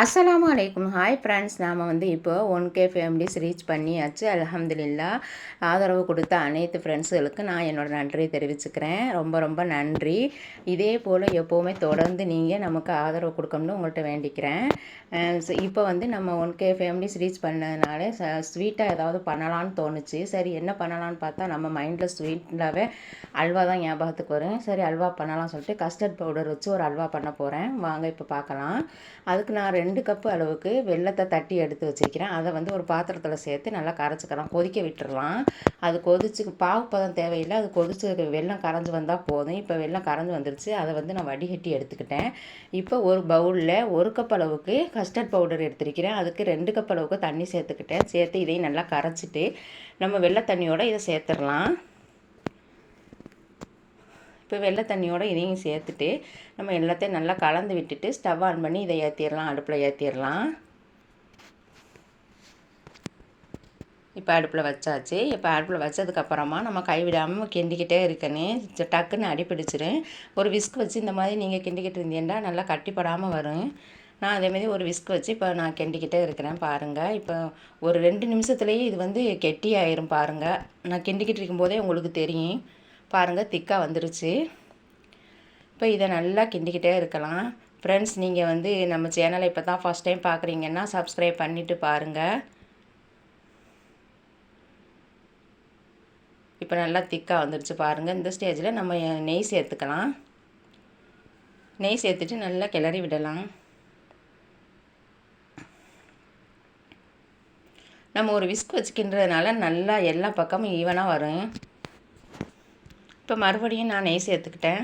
அஸ்லாம் அலைக்கும். Hi friends நாம் வந்து இப்போ ஒன் கே ஃபேமிலிஸ் ரீச் பண்ணியாச்சு. அல்ஹம்துலில்லா ஆதரவு கொடுத்த அனைத்து ஃப்ரெண்ட்ஸுகளுக்கு நான் என்னோட நன்றியை தெரிவிச்சுக்கிறேன். ரொம்ப ரொம்ப நன்றி. இதே போல் எப்போவுமே தொடர்ந்து நீங்கள் நமக்கு ஆதரவு கொடுக்கணும்னு உங்கள்கிட்ட வேண்டிக்கிறேன். இப்போ வந்து நம்ம ஒன் கே ஃபேமிலிஸ் ரீச் பண்ணதுனால ச ஸ்வீட்டாக ஏதாவது பண்ணலான்னு தோணுச்சு. சரி என்ன பண்ணலான்னு பார்த்தா நம்ம மைண்டில் ஸ்வீட்டாகவே அல்வா தான் ஞாபகத்துக்கு வரும். சரி அல்வா பண்ணலாம்னு சொல்லிட்டு கஸ்டர்ட் பவுடர் வச்சு ஒரு அல்வா பண்ண போகிறேன் வாங்க இப்போ பார்க்கலாம். அதுக்கு நான் ரெண்டு கப்பு அளவுக்கு வெள்ளத்தை தட்டி எடுத்து வச்சுருக்கிறேன். அதை வந்து ஒரு பாத்திரத்தில் சேர்த்து நல்லா கரைச்சிக்கலாம். கொதிக்க விட்டுடலாம் அது கொதிச்சு பாவு பதம் தேவையில்லை. அது கொதிச்சு வெள்ளம் கரைஞ்சி வந்தால் போதும். இப்போ வெள்ளம் கரைஞ்சி வந்துருச்சு. அதை வந்து நான் வடிகட்டி எடுத்துக்கிட்டேன். இப்போ ஒரு பவுலில் ஒரு கப் அளவுக்கு கஸ்டர்ட் பவுடர் எடுத்துருக்கிறேன். அதுக்கு ரெண்டு கப் அளவுக்கு தண்ணி சேர்த்துக்கிட்டேன். சேர்த்து இதையும் நல்லா கரைச்சிட்டு நம்ம வெள்ளை தண்ணியோடு இதை சேர்த்துடலாம். இப்போ வெள்ளை தண்ணியோடு இதையும் சேர்த்துட்டு நம்ம எல்லாத்தையும் நல்லா கலந்து விட்டுட்டு ஸ்டவ் ஆன் பண்ணி இதை ஏற்றிடலாம் அடுப்பில் ஏற்றிடலாம் இப்போ அடுப்பில் வச்சாச்சு. இப்போ அடுப்பில் வச்சதுக்கப்புறமா நம்ம கைவிடாமல் கிண்டிக்கிட்டே இருக்கணும் டக்குன்னு அடிப்பிடிச்சிரும் ஒரு விஸ்க் வச்சு இந்த மாதிரி நீங்கள் கிண்டிக்கிட்டு இருந்தீங்கன்னா நல்லா கட்டிப்படாமல் வரும். நான் அதேமாரி ஒரு விஸ்க் வச்சு இப்போ நான் கிண்டிக்கிட்டே இருக்கிறேன் பாருங்கள் இப்போ ஒரு ரெண்டு நிமிஷத்துலேயே இது வந்து கெட்டி ஆயிரும் பாருங்கள் நான் கிண்டிக்கிட்டு இருக்கும்போதே உங்களுக்கு தெரியும். பாருங்கள் திக்காக வந்துருச்சு. இப்போ இதை நல்லா கிண்டிக்கிட்டே இருக்கலாம். ஃப்ரெண்ட்ஸ் நீங்கள் வந்து நம்ம சேனலை இப்போ தான் ஃபஸ்ட் டைம் பார்க்குறீங்கன்னா சப்ஸ்கிரைப் பண்ணிவிட்டு பாருங்கள் இப்போ நல்லா திக்காக வந்துருச்சு பாருங்கள் இந்த ஸ்டேஜில் நம்ம நெய் சேர்த்துக்கலாம். நெய் சேர்த்துட்டு நல்லா கிளறி விடலாம். நம்ம ஒரு விஸ்க் வச்சுக்கின்றதுனால நல்லா எல்லா பக்கமும் ஈவனாக வரும். இப்போ மறுபடியும் நான் நெய் சேர்த்துக்கிட்டேன்.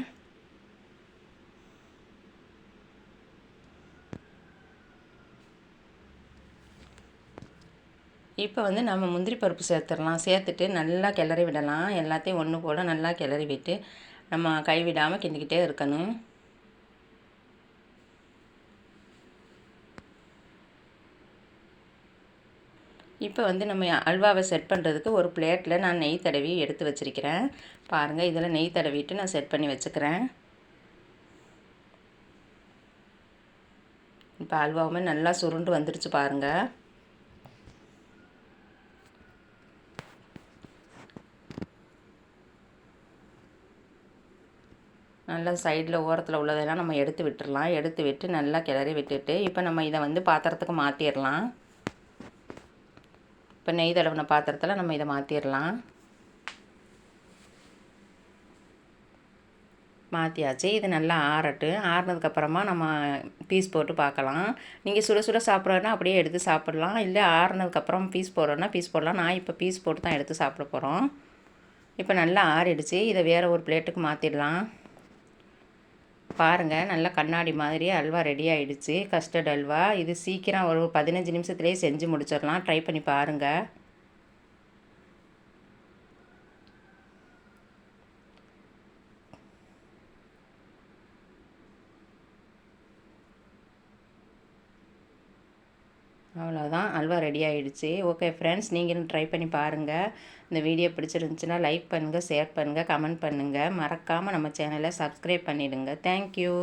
இப்போ வந்து நம்ம முந்திரி பருப்பு சேர்த்துடலாம். சேர்த்துட்டு நல்லா கிளறி விடலாம். எல்லாத்தையும் ஒன்று போல் நல்லா கிளறி விட்டு நம்ம கைவிடாமல் கிண்டிக்கிட்டே இருக்கணும். இப்போ வந்து நம்ம அல்வாவை செட் பண்ணுறதுக்கு ஒரு பிளேட்டில் நான் நெய் தடவி எடுத்து வச்சுருக்கிறேன். பாருங்கள் இதில் நெய் தடவிட்டு நான் செட் பண்ணி வச்சுக்கிறேன். இப்போ அல்வாவுமே நல்லா சுருண்டு வந்துடுச்சு பாருங்கள் நல்லா சைடில் ஓரத்தில் உள்ளதெல்லாம் நம்ம எடுத்து விட்டுடலாம் எடுத்து விட்டு நல்லா கிளறி விட்டுட்டு இப்போ நம்ம இதை வந்து பாத்திரத்துக்கு மாற்றிடலாம் இப்போ நெய் தடவின பாத்திரத்தில் நம்ம இதை மாற்றிடலாம் மாற்றியாச்சு இது நல்லா ஆறட்டு. ஆறுனதுக்கப்புறமா நம்ம பீஸ் போட்டு பார்க்கலாம். நீங்கள் சுட சுட சாப்பிட்றோன்னா அப்படியே எடுத்து சாப்பிட்லாம். இல்லை ஆறுனதுக்கப்புறம் பீஸ் போடுறோன்னா பீஸ் போடலாம். நான் இப்போ பீஸ் போட்டு தான் எடுத்து சாப்பிட போகிறோம் இப்போ நல்லா ஆறிடுச்சு. இதை வேறு ஒரு பிளேட்டுக்கு மாற்றிடலாம் பாருங்கள் நல்லா கண்ணாடி மாதிரி அல்வா ரெடி ஆகிடுச்சு கஸ்டர்ட் அல்வா. இது சீக்கிரம் ஒரு பதினஞ்சு நிமிஷத்துலேயே செஞ்சு முடிச்சிடலாம் ட்ரை பண்ணி பாருங்கள் அவ்வளோதான் அல்வா ரெடி ஆகிடுச்சு ஓகே ஃப்ரெண்ட்ஸ் நீங்களும் ட்ரை பண்ணி பாருங்கள் இந்த வீடியோ பிடிச்சிருந்துச்சுன்னா லைக் பண்ணுங்கள் ஷேர் பண்ணுங்கள் கமெண்ட் பண்ணுங்கள் மறக்காமல் நம்ம சேனலை சப்ஸ்கிரைப் பண்ணிவிடுங்க தேங்க்யூ